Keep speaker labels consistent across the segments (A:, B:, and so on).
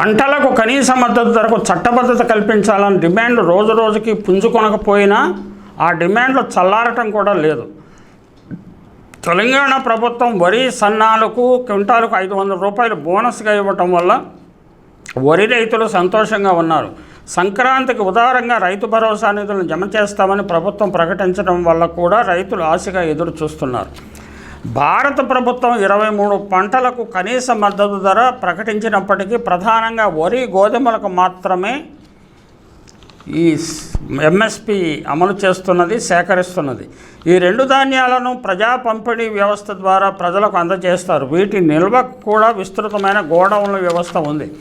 A: పంటలకు కనీస మద్దతు ధరకు చట్టబద్ధత కల్పించాలని డిమాండ్ రోజు రోజుకి పుంజుకొనకపోయినా ఆ డిమాండ్లు చల్లారటం కూడా లేదు. తెలంగాణ ప్రభుత్వం వరి సన్నాలకు క్వింటాలకు ఐదు వందల రూపాయలు బోనస్గా ఇవ్వటం వల్ల వరి రైతులు సంతోషంగా ఉన్నారు. సంక్రాంతికి ఉదారంగా రైతు భరోసా నిధులను జమ చేస్తామని ప్రభుత్వం ప్రకటించడం వల్ల కూడా రైతులు ఆశగా ఎదురు చూస్తున్నారు భారత ప్రభుత్వం ఇరవై మూడు పంటలకు కనీస మద్దతు ధర ప్రకటించినప్పటికీ ప్రధానంగా వరి గోధుమలకు మాత్రమే ఈ ఎంఎస్పి అమలు చేస్తున్నది సేకరిస్తున్నది. ఈ రెండు ధాన్యాలను ప్రజా పంపిణీ వ్యవస్థ ద్వారా ప్రజలకు అందజేస్తారు. వీటి నిల్వ కూడా విస్తృతమైన గోడౌన్ల వ్యవస్థ ఉంది.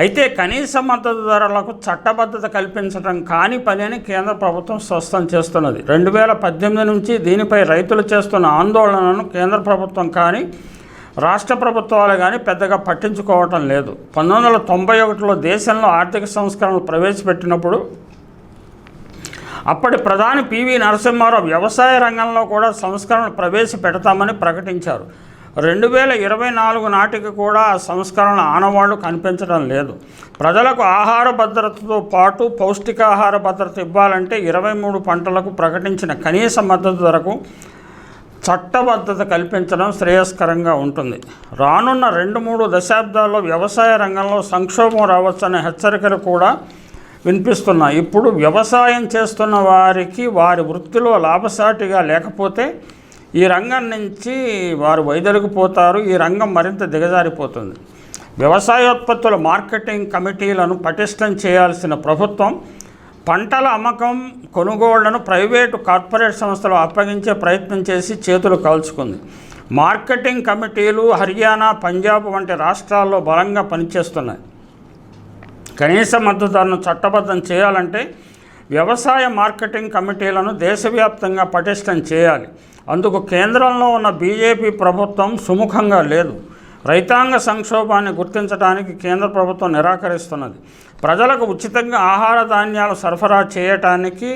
A: అయితే కనీస మద్దతు ధరలకు చట్టబద్ధత కల్పించడం కాని పని అని కేంద్ర ప్రభుత్వం స్పష్టం చేస్తున్నది. రెండు వేల పద్దెనిమిది నుంచి దీనిపై రైతులు చేస్తున్న ఆందోళనను కేంద్ర ప్రభుత్వం కానీ రాష్ట్ర ప్రభుత్వాలు కానీ పెద్దగా పట్టించుకోవటం లేదు. పంతొమ్మిది వందల తొంభై ఒకటిలో దేశంలో ఆర్థిక సంస్కరణలు ప్రవేశపెట్టినప్పుడు అప్పటి ప్రధాని పివి నరసింహారావు వ్యవసాయ రంగంలో కూడా సంస్కరణలు ప్రవేశపెడతామని ప్రకటించారు. రెండు వేల ఇరవై నాలుగు నాటికి కూడా ఆ సంస్కరణ ఆనవాళ్ళు కనిపించడం లేదు. ప్రజలకు ఆహార భద్రతతో పాటు పౌష్టికాహార భద్రత ఇవ్వాలంటే ఇరవై మూడు పంటలకు ప్రకటించిన కనీస మద్దతు ధరకు చట్టబద్ధత కల్పించడం శ్రేయస్కరంగా ఉంటుంది. రానున్న రెండు మూడు దశాబ్దాల్లో వ్యవసాయ రంగంలో సంక్షోభం రావచ్చనే హెచ్చరికలు కూడా వినిపిస్తున్నాయి. ఇప్పుడు వ్యవసాయం చేస్తున్న వారికి వారి వృత్తిలో లాభసాటిగా లేకపోతే ఈ రంగం నుంచి వారు వైదొలిగిపోతారు ఈ రంగం మరింత దిగజారిపోతుంది. వ్యవసాయోత్పత్తుల మార్కెటింగ్ కమిటీలను పటిష్టం చేయాల్సిన ప్రభుత్వం పంటల అమ్మకం కొనుగోళ్ళను ప్రైవేటు కార్పొరేట్ సంస్థలు అప్పగించే ప్రయత్నం చేసి చేతులు కాల్చుకుంది. మార్కెటింగ్ కమిటీలు హర్యానా పంజాబ్ వంటి రాష్ట్రాల్లో బలంగా పనిచేస్తున్నాయి. కనీస మద్దతు ధరను చట్టబద్ధం చేయాలంటే వ్యవసాయ మార్కెటింగ్ కమిటీలను దేశవ్యాప్తంగా పటిష్టం చేయాలి. అందుకు కేంద్రంలో ఉన్న బీజేపీ ప్రభుత్వం సుముఖంగా లేదు. రైతాంగ సంక్షోభాన్ని గుర్తించడానికి కేంద్ర ప్రభుత్వం నిరాకరిస్తున్నది. ప్రజలకు ఉచితంగా ఆహార ధాన్యాలు సరఫరా చేయటానికి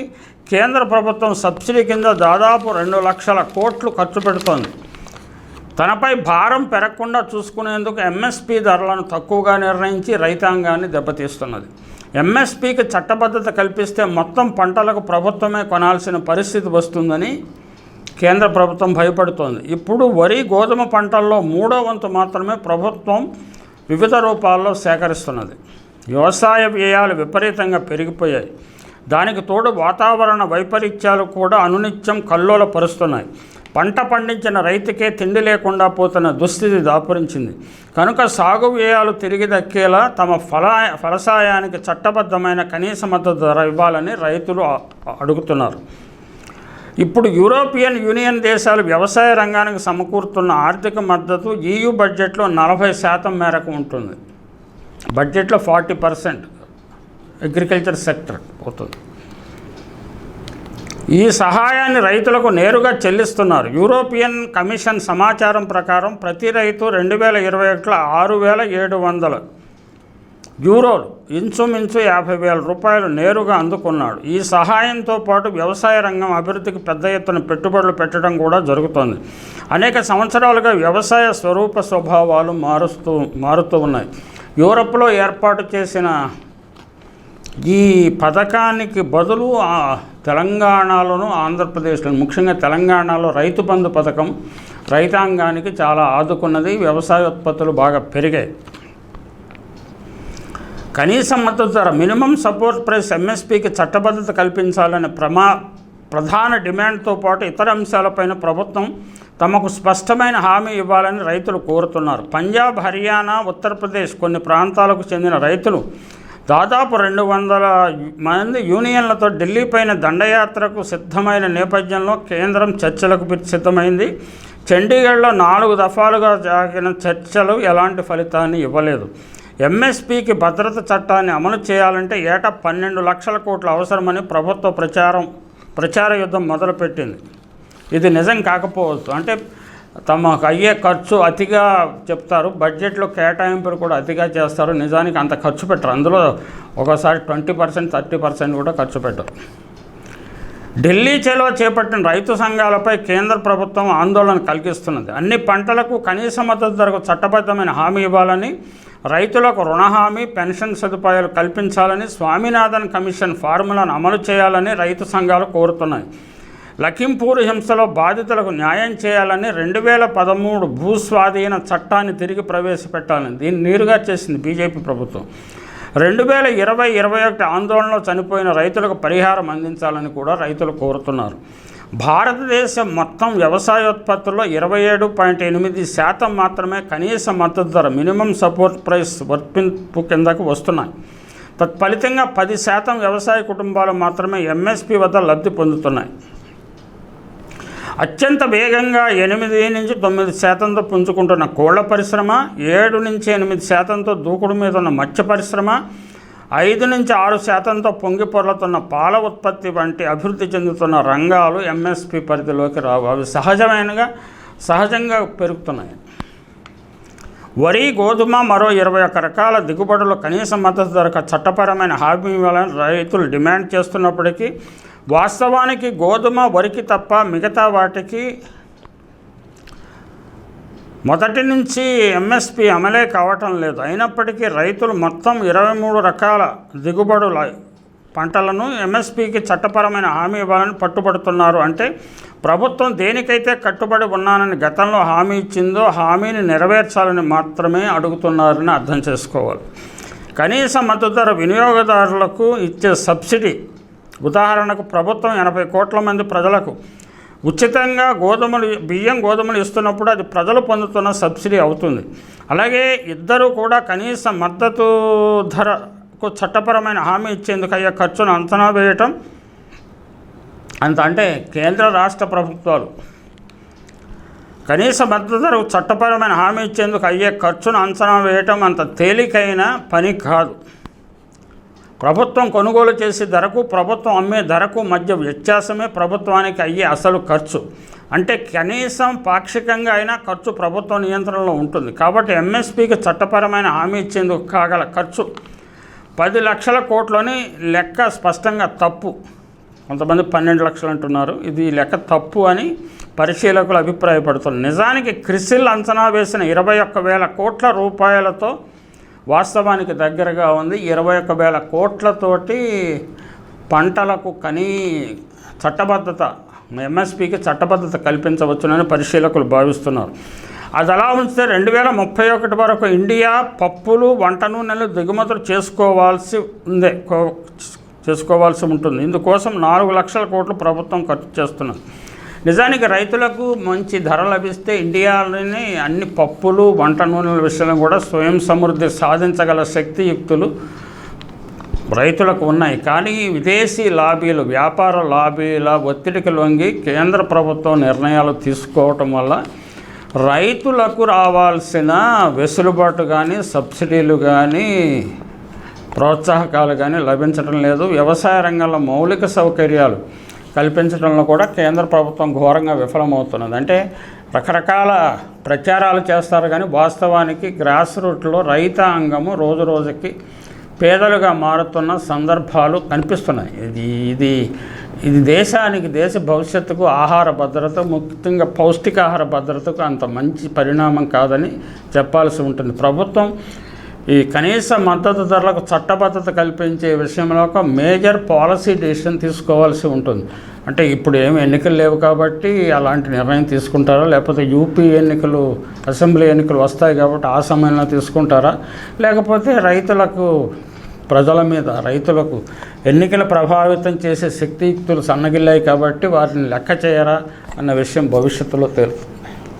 A: కేంద్ర ప్రభుత్వం సబ్సిడీ కింద దాదాపు రెండు లక్షల కోట్లు ఖర్చు పెడుతోంది. తనపై భారం పెరగకుండా చూసుకునేందుకు ఎంఎస్పి ధరలను తక్కువగా నిర్ణయించి రైతాంగాన్ని దెబ్బతీస్తున్నది. ఎంఎస్పికి చట్టబద్ధత కల్పిస్తే మొత్తం పంటలకు ప్రభుత్వమే కొనాల్సిన పరిస్థితి వస్తుందని కేంద్ర ప్రభుత్వం భయపడుతోంది. ఇప్పుడు వరి గోధుమ పంటల్లో మూడో వంతు మాత్రమే ప్రభుత్వం వివిధ రూపాల్లో సేకరిస్తున్నది. వ్యవసాయ వ్యయాలు విపరీతంగా పెరిగిపోయాయి. దానికి తోడు వాతావరణ వైపరీత్యాలు కూడా అనునిత్యం కల్లోల పరుస్తున్నాయి. పంట పండించిన రైతుకే తిండి లేకుండా పోతున్న దుస్థితి దాపురించింది. కనుక సాగు వ్యయాలు తిరిగి దక్కేలా తమ ఫల ఫలసాయానికి చట్టబద్ధమైన కనీస మద్దతు ధర ఇవ్వాలని రైతులు అడుగుతున్నారు. ఇప్పుడు యూరోపియన్ యూనియన్ దేశాలు వ్యవసాయ రంగానికి సమకూరుతున్న ఆర్థిక మద్దతు ఈయూ బడ్జెట్లో నలభై శాతం మేరకు ఉంటుంది. బడ్జెట్లో ఫార్టీ పర్సెంట్ అగ్రికల్చర్ సెక్టర్ పోతుంది. ఈ సహాయాన్ని రైతులకు నేరుగా చెల్లిస్తున్నారు. యూరోపియన్ కమిషన్ సమాచారం ప్రకారం ప్రతి రైతు రెండు వేల ఇరవై ఒకటిలో ఆరు వేల ఏడు వందలు యూరోలు ఇంచుమించు యాభై వేల రూపాయలు నేరుగా అందుకున్నాడు. ఈ సహాయంతో పాటు వ్యవసాయ రంగం అభివృద్ధికి పెద్ద ఎత్తున పెట్టుబడులు పెట్టడం కూడా జరుగుతోంది. అనేక సంవత్సరాలుగా వ్యవసాయ స్వరూప స్వభావాలు మారుస్తూ మారుతూ ఉన్నాయి. యూరప్లో ఏర్పాటు చేసిన ఈ పథకానికి బదులు తెలంగాణలోను ఆంధ్రప్రదేశ్లో ముఖ్యంగా తెలంగాణలో రైతు బంధు పథకం రైతాంగానికి చాలా ఆదుకున్నది. వ్యవసాయ ఉత్పత్తులు బాగా పెరిగాయి. కనీస మద్దతు ధర మినిమం సపోర్ట్ ప్రైస్ ఎంఎస్పీకి చట్టబద్ధత కల్పించాలనే ప్రమా ప్రధాన డిమాండ్తో పాటు ఇతర అంశాలపైన ప్రభుత్వం తమకు స్పష్టమైన హామీ ఇవ్వాలని రైతులు కోరుతున్నారు. పంజాబ్ హర్యానా ఉత్తరప్రదేశ్ కొన్ని ప్రాంతాలకు చెందిన రైతులు దాదాపు రెండు వందల మంది యూనియన్లతో ఢిల్లీ పైన దండయాత్రకు సిద్ధమైన నేపథ్యంలో కేంద్రం చర్చలకు సిద్ధమైంది. చండీగఢ్లో నాలుగు దఫాలుగా జరిగిన చర్చలు ఎలాంటి ఫలితాన్ని ఇవ్వలేదు. ఎంఎస్పికి భద్రత చట్టాన్ని అమలు చేయాలంటే ఏటా పన్నెండు లక్షల కోట్లు అవసరమని ప్రభుత్వ ప్రచారం ప్రచార యుద్ధం మొదలుపెట్టింది. ఇది నిజం కాకపోవచ్చు. అంటే తమకు అయ్యే ఖర్చు అతిగా చెప్తారు. బడ్జెట్లో కేటాయింపులు కూడా అతిగా చేస్తారు. నిజానికి అంత ఖర్చు పెట్టరు. అందులో ఒకసారి ట్వంటీ పర్సెంట్ థర్టీ పర్సెంట్ కూడా ఖర్చు పెట్టరు. ఢిల్లీ చేలో చేపట్టిన రైతు సంఘాలపై కేంద్ర ప్రభుత్వం ఆందోళన కలిగిస్తున్నది. అన్ని పంటలకు కనీస మద్దతు ధరకు చట్టబద్ధమైన హామీ ఇవ్వాలని రైతులకు రుణహామీ పెన్షన్ సదుపాయాలు కల్పించాలని స్వామినాథన్ కమిషన్ ఫార్ములాను అమలు చేయాలని రైతు సంఘాలు కోరుతున్నాయి. లఖింపూర్ హింసలో బాధితులకు న్యాయం చేయాలని రెండు వేల పదమూడు భూస్వాధీన చట్టాన్ని తిరిగి ప్రవేశపెట్టాలని దీన్ని నేరుగా చేసింది బీజేపీ ప్రభుత్వం. రెండు వేల ఇరవై ఇరవై ఒకటి ఆందోళనలో చనిపోయిన రైతులకు పరిహారం అందించాలని కూడా రైతులు కోరుతున్నారు. భారతదేశం మొత్తం వ్యవసాయోత్పత్తుల్లో ఇరవై ఏడు పాయింట్ ఎనిమిది శాతం మాత్రమే కనీస మద్దతు ధర మినిమం సపోర్ట్ ప్రైస్ వర్తింపు కిందకు వస్తున్నాయి. తత్ఫలితంగా పది శాతం వ్యవసాయ కుటుంబాలు మాత్రమే ఎంఎస్పి వద్ద లబ్ధి పొందుతున్నాయి. అత్యంత వేగంగా ఎనిమిది నుంచి తొమ్మిది శాతంతో పుంజుకుంటున్న కోళ్ళ పరిశ్రమ ఏడు నుంచి ఎనిమిది శాతంతో దూకుడు మీద ఉన్న మత్స్య పరిశ్రమ ఐదు నుంచి ఆరు శాతంతో పొంగి పొర్లుతున్న పాల ఉత్పత్తి వంటి అభివృద్ధి చెందుతున్న రంగాలు ఎంఎస్పి పరిధిలోకి రావు. అవి సహజమైనగా సహజంగా పెరుగుతున్నాయి. వరి గోధుమ మరో ఇరవై ఒక్క రకాల దిగుబడులు కనీస మద్దతు ధరకు చట్టపరమైన హామీ ఇవ్వాలని రైతులు డిమాండ్ చేస్తున్నప్పటికీ వాస్తవానికి గోధుమ వరికి తప్ప మిగతా వాటికి మొదటి నుంచి ఎంఎస్పి అమలే కావటం లేదు. అయినప్పటికీ రైతులు మొత్తం ఇరవై మూడు రకాల దిగుబడుల పంటలను ఎంఎస్పికి చట్టపరమైన హామీ ఇవ్వాలని పట్టుబడుతున్నారు. అంటే ప్రభుత్వం దేనికైతే కట్టుబడి ఉన్నానని గతంలో హామీ ఇచ్చిందో హామీని నెరవేర్చాలని మాత్రమే అడుగుతున్నారని అర్థం చేసుకోవాలి. కనీస మద్దతు ధర వినియోగదారులకు ఇచ్చే సబ్సిడీ ఉదాహరణకు ప్రభుత్వం ఎనభై కోట్ల మంది ప్రజలకు ఉచితంగా గోధుమలు బియ్యం గోధుమలు ఇస్తున్నప్పుడు అది ప్రజలు పొందుతున్న సబ్సిడీ అవుతుంది. అలాగే ఇద్దరు కూడా కనీస మద్దతు ధరకు చట్టపరమైన హామీ ఇచ్చేందుకు అయ్యే ఖర్చును అంచనా వేయటం అంత అంటే కేంద్ర రాష్ట్ర ప్రభుత్వాలు. కనీస మద్దతు ధరకు చట్టపరమైన హామీ ఇచ్చేందుకు అయ్యే ఖర్చును అంచనా వేయటం అంత తేలికైన పని కాదు. ప్రభుత్వం కొనుగోలు చేసే ధరకు ప్రభుత్వం అమ్మే ధరకు మధ్య వ్యత్యాసమే ప్రభుత్వానికి అయ్యే అసలు ఖర్చు. అంటే కనీసం పాక్షికంగా అయినా ఖర్చు ప్రభుత్వ నియంత్రణలో ఉంటుంది. కాబట్టి ఎంఎస్పీకి చట్టపరమైన హామీ ఇచ్చేందుకు కాగల ఖర్చు. పది లక్షల కోట్లని లెక్క స్పష్టంగా తప్పు. కొంతమంది పన్నెండు లక్షలు అంటున్నారు. ఇది లెక్క తప్పు అని పరిశీలకులు అభిప్రాయపడుతున్నారు. నిజానికి క్రిసిల్ అంచనా వేసిన ఇరవై ఒక్క వేల కోట్ల రూపాయలతో వాస్తవానికి దగ్గరగా ఉంది. ఇరవై ఒక్క వేల కోట్లతోటి పంటలకు కనీ చట్టబద్ధత ఎంఎస్పికి చట్టబద్ధత కల్పించవచ్చునని పరిశీలకులు భావిస్తున్నారు. అది అలా ఉంచితే రెండు వేల ముప్పై ఒకటి వరకు ఇండియా పప్పులు వంట నూనెలు దిగుమతులు చేసుకోవాల్సి ఉంది కో- చేసుకోవాల్సి ఉంటుంది. ఇందుకోసం నాలుగు లక్షల కోట్లు ప్రభుత్వం ఖర్చు చేస్తున్నది. నిజానికి రైతులకు మంచి ధర లభిస్తే ఇండియాలోని అన్ని పప్పులు వంట నూనెల విషయంలో కూడా స్వయం సమృద్ధి సాధించగల శక్తియుక్తులు రైతులకు ఉన్నాయి. కానీ విదేశీ లాబీలు వ్యాపార లాబీల ఒత్తిడికి లొంగి కేంద్ర ప్రభుత్వం నిర్ణయాలు తీసుకోవటం వల్ల రైతులకు రావాల్సిన వెసులుబాటు కానీ సబ్సిడీలు కానీ ప్రోత్సాహకాలు కానీ లభించడం లేదు. వ్యవసాయ రంగంలో మౌలిక సౌకర్యాలు కల్పించడంలో కూడా కేంద్ర ప్రభుత్వం ఘోరంగా విఫలమవుతున్నది. అంటే రకరకాల ప్రచారాలు చేస్తారు కానీ వాస్తవానికి గ్రాస్ రూట్లో రైతాంగము రోజు రోజుకి పేదలుగా మారుతున్న సందర్భాలు కనిపిస్తున్నాయి. ఇది ఇది ఇది దేశానికి దేశ భవిష్యత్తుకు ఆహార భద్రత ముఖ్యంగా పౌష్టికాహార భద్రతకు అంత మంచి పరిణామం కాదని చెప్పాల్సి ఉంటుంది. ప్రభుత్వం ఈ కనీస మద్దతు ధరలకు చట్టబద్ధత కల్పించే విషయంలో ఒక మేజర్ పాలసీ డెసిషన్ తీసుకోవాల్సి ఉంటుంది. అంటే ఇప్పుడు ఏమి ఎన్నికలు లేవు కాబట్టి అలాంటి నిర్ణయం తీసుకుంటారా? లేకపోతే యూపీ ఎన్నికలు అసెంబ్లీ ఎన్నికలు వస్తాయి కాబట్టి ఆ సమయంలో తీసుకుంటారా? లేకపోతే రైతులకు ప్రజల మీద రైతులకు ఎన్నికలు ప్రభావితం చేసే శక్తియుక్తులు సన్నగిల్లాయి కాబట్టి వాటిని లెక్క చేయరా? అన్న విషయం భవిష్యత్తులో తెలుస్తుంది.